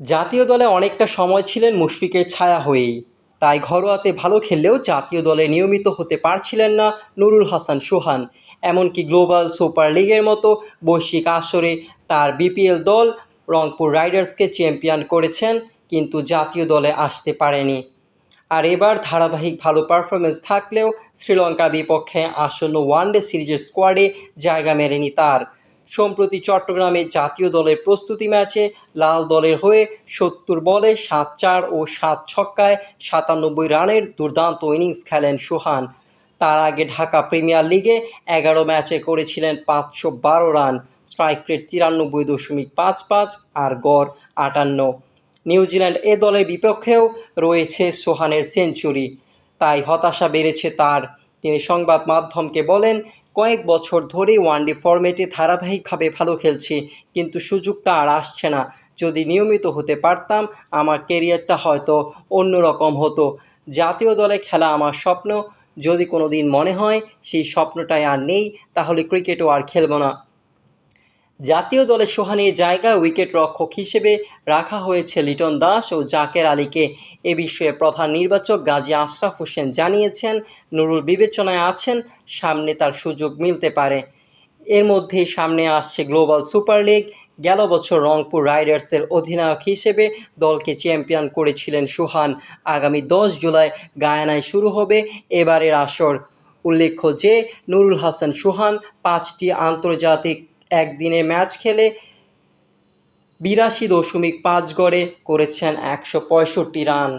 জাতীয় দলে অনেকটা সময় ছিলেন মুশফিকের ছায়া হয়েই। তাই ঘরোয়াতে ভালো খেললেও জাতীয় দলে নিয়মিত হতে পারছিলেন না নুরুল হাসান সোহান। এমনকি গ্লোবাল সুপার লিগের মতো বৈশ্বিক আসরে তার বিপিএল দল রংপুর রাইডার্সকে চ্যাম্পিয়ন করেছেন, কিন্তু জাতীয় দলে আসতে পারেনি। আর এবার ধারাবাহিক ভালো পারফরমেন্স থাকলেও শ্রীলঙ্কার বিপক্ষে আসন্ন ওয়ানডে সিরিজের স্কোয়াডে জায়গা মেলেনি তার। সম্প্রতি চট্টগ্রামে জাতীয় দলের প্রস্তুতি ম্যাচে লাল দলের হয়ে সত্তর বলে সাত চার ও সাত ছক্কায় সাতানব্বই রানের দুর্দান্ত ইনিংস খেলেন সোহান। তার আগে ঢাকা প্রিমিয়ার লিগে এগারো ম্যাচে করেছিলেন পাঁচশো বারো রান। স্ট্রাইক রেট তিরানব্বই দশমিক পাঁচ পাঁচ আর গড় আটান্ন। নিউজিল্যান্ড এ দলের বিপক্ষেও রয়েছে সোহানের সেঞ্চুরি। তাই হতাশা বেড়েছে তার। তিনি সংবাদ মাধ্যমকে বলেন কয়েক বছর ধরে ওয়ানডে ফর্মেটে ধারাবাহিকভাবে ভালো খেলছি, কিন্তু সুযোগটা আর আসছে না। যদি নিয়মিত হতে পারতাম, আমার কেরিয়ারটা হয়তো অন্যরকম হতো। জাতীয় দলে খেলা আমার স্বপ্ন। যদি কোনো দিন মনে হয়, সেই স্বপ্নটাই আর নেই, তাহলে ক্রিকেটও আর খেলব না। জাতীয় দলে সোহানের জায়গায় উইকেট রক্ষক হিসেবে রাখা হয়েছে লিটন দাস ও জাকের আলীকে। এ বিষয়ে প্রধান নির্বাচক গাজী আশরাফ হোসেন জানিয়েছেন, নুরুল বিবেচনায় আছেন, সামনে তার সুযোগ মিলতে পারে। এর মধ্যেই সামনে আসছে গ্লোবাল সুপার লিগ, গেল বছর রংপুর রাইডার্সের অধিনায়ক হিসেবে দলকে চ্যাম্পিয়ন করেছিলেন সুহান। আগামী দশ জুলাই গায়ানায় শুরু হবে এবারের আসর। উল্লেখ্য যে, নুরুল হাসান সুহান পাঁচটি আন্তর্জাতিক একদিনে ম্যাচ খেলে বিরাশি দশমিক পাঁচ গড়ে করেছেন একশো পঁয়ষট্টি রান।